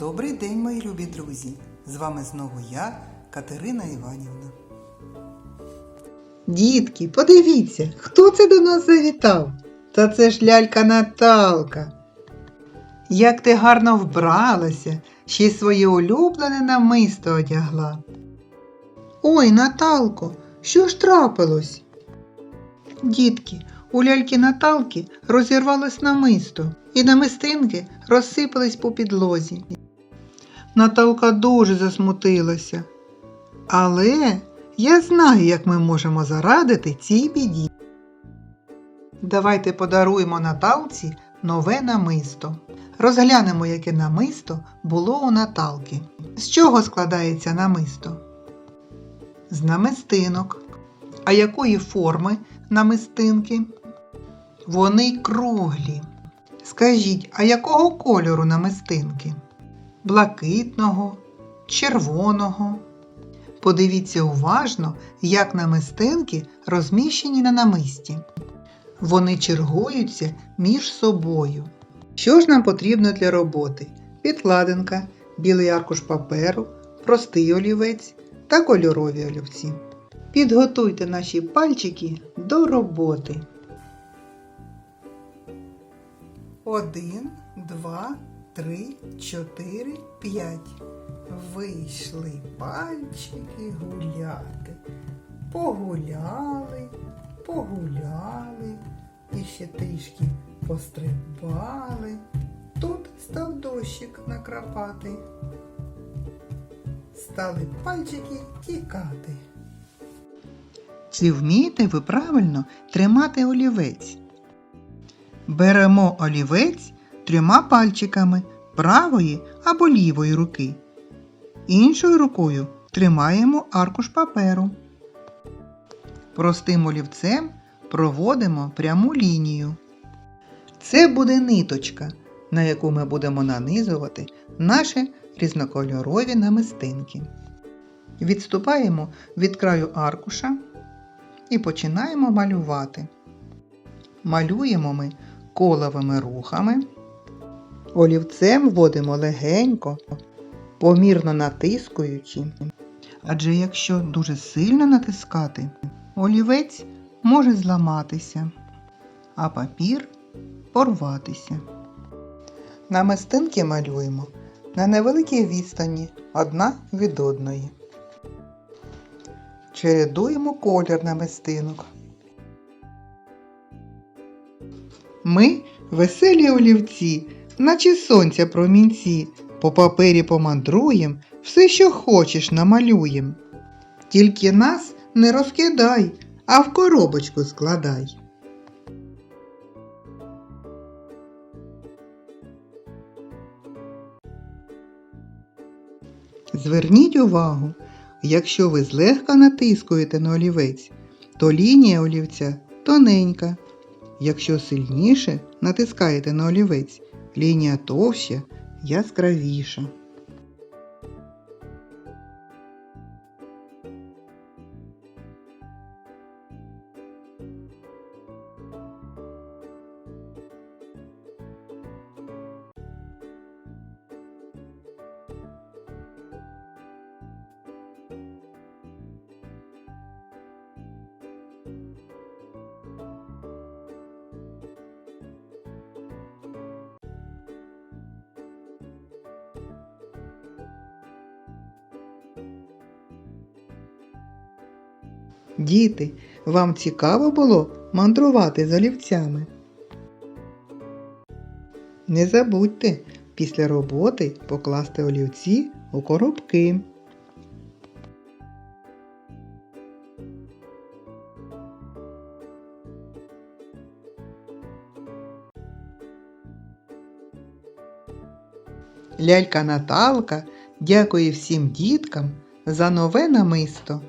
Добрий день, мої любі друзі! З вами знову я, Катерина Іванівна. Дітки, подивіться, хто це до нас завітав? Та це ж лялька Наталка. Як ти гарно вбралася, ще й своє улюблене намисто одягла. Ой, Наталко, що ж трапилось? Дітки, у ляльки Наталки розірвалось намисто, і намистинки розсипались по підлозі. Наталка дуже засмутилася. Але я знаю, як ми можемо зарадити цій біді. Давайте подаруємо Наталці нове намисто. Розглянемо, яке намисто було у Наталки. З чого складається намисто? З намистинок. А якої форми намистинки? Вони круглі. Скажіть, а якого кольору намистинки? Блакитного, червоного. Подивіться уважно, як намистинки розміщені на намисті. Вони чергуються між собою. Що ж нам потрібно для роботи? Підкладинка, білий аркуш паперу, простий олівець та кольорові олівці. Підготуйте наші пальчики до роботи. Один, два, три, чотири, п'ять. Вийшли пальчики гуляти. Погуляли, погуляли, і ще трішки пострибали. Тут став дощик накрапати. Стали пальчики тікати. Чи вмієте ви правильно тримати олівець? Беремо олівець трьома пальчиками правої або лівої руки. Іншою рукою тримаємо аркуш паперу. Простим олівцем проводимо пряму лінію. Це буде ниточка, на яку ми будемо нанизувати наші різнокольорові намистинки. Відступаємо від краю аркуша і починаємо малювати. Малюємо ми коловими рухами. Олівцем вводимо легенько, помірно натискуючи. Адже якщо дуже сильно натискати, олівець може зламатися, а папір порватися. Намистинки малюємо на невеликій відстані одна від одної. Чередуємо колір намистинок. Ми веселі олівці, наче сонця промінці, по папері помандруєм, все, що хочеш, намалюєм. Тільки нас не розкидай, а в коробочку складай. Зверніть увагу, якщо ви злегка натискуєте на олівець, то лінія олівця тоненька. Якщо сильніше натискаєте на олівець, лінія товща, яскравіша. Діти, вам цікаво було мандрувати з олівцями? Не забудьте після роботи покласти олівці у коробки. Лялька Наталка дякує всім діткам за нове намисто.